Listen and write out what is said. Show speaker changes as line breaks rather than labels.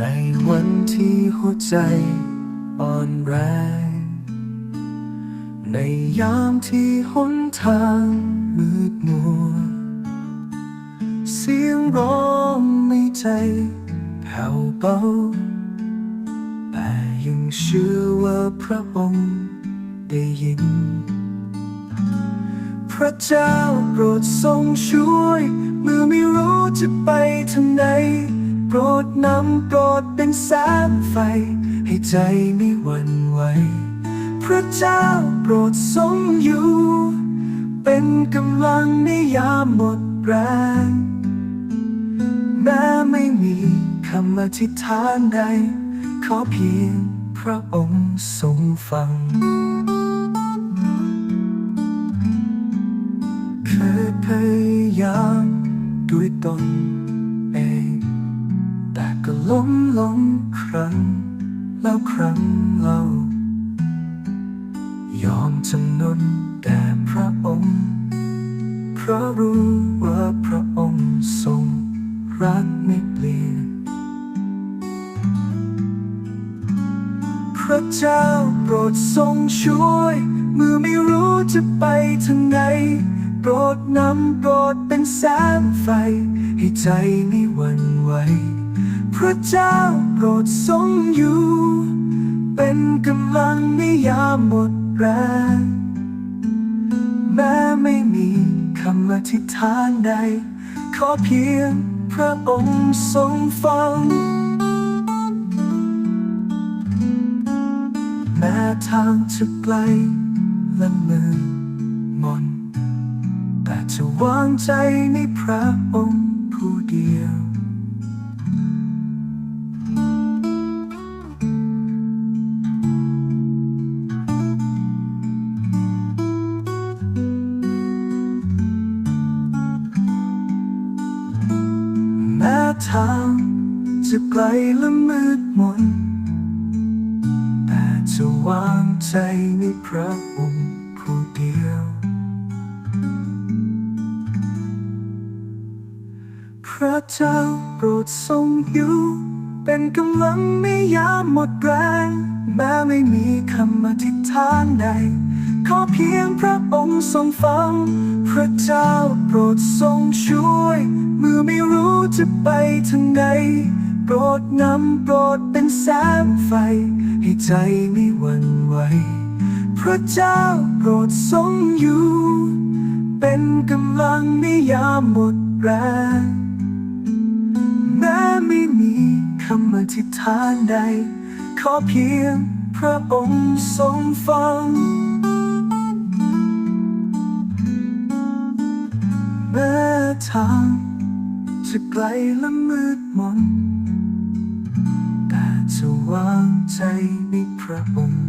ในวันที่หัวใจอ่อนแรง ในยามที่หนทางมืดมัว เสียงร้องในใจแผ่วเบา แต่ยังเชื่อว่าพระองค์ได้ยิน พระเจ้าโปรดทรงช่วย เมื่อไม่รู้จะไปทางไหน รดนำโปรดเป็นแสงไฟ ให้ใจไม่หวั่นไหว พระเจ้าโปรดทรงอยู่ เป็นกำลังในยามหมดแรงแม้ไม่มีคำอธิษฐานใด ขอเพียงพระองค์ทรงฟังเคยพยายามด้วยตน ล้มลงครั้ง แล้วครั้งเล่ายอมจำนนแด่พระองค์ เพราะรู้ว่าพระองค์ทรงรักไม่เปลี่ยน พระเจ้าโปรดทรงช่วยเมื่อไม่รู้จะไปทางไหนโปรดนำโปรดเป็นแสงไฟ ให้ใจไม่หวั่นไหว พระเจ้าโปรดทรงอยู่ เป็นกำลังในยามหมดแรงแม้ไม่มีคำอธิษฐานใด ขอเพียงพระองค์ทรงฟัง แม้ทางจะไกลและมืดมน แต่จะวางใจในพระองค์ผู้เดียว ทางจะไกลและมืดมน แต่จะวางใจในพระองค์ผู้เดียว พระเจ้าโปรดทรงอยู่ เป็นกำลังในยามหมดแรง แม้ไม่มีคำอธิษฐานใด ขอเพียงพระองค์ทรงฟัง พระเจ้าโปรดทรงช่วยเมื่อไม่รู้ จะไปทางใดโปรดนำโปรดเป็นแสงไฟ ให้ใจไม่หวั่นไหวพระเจ้าโปรดทรงอยู่ เป็นกำลังในยามหมดแรงแม้ไม่มีคำอธิษฐานใด ขอเพียงพระองค์ทรงฟังแม้ทาง จะไกลและมืดมน แต่จะวางใจในพระองค์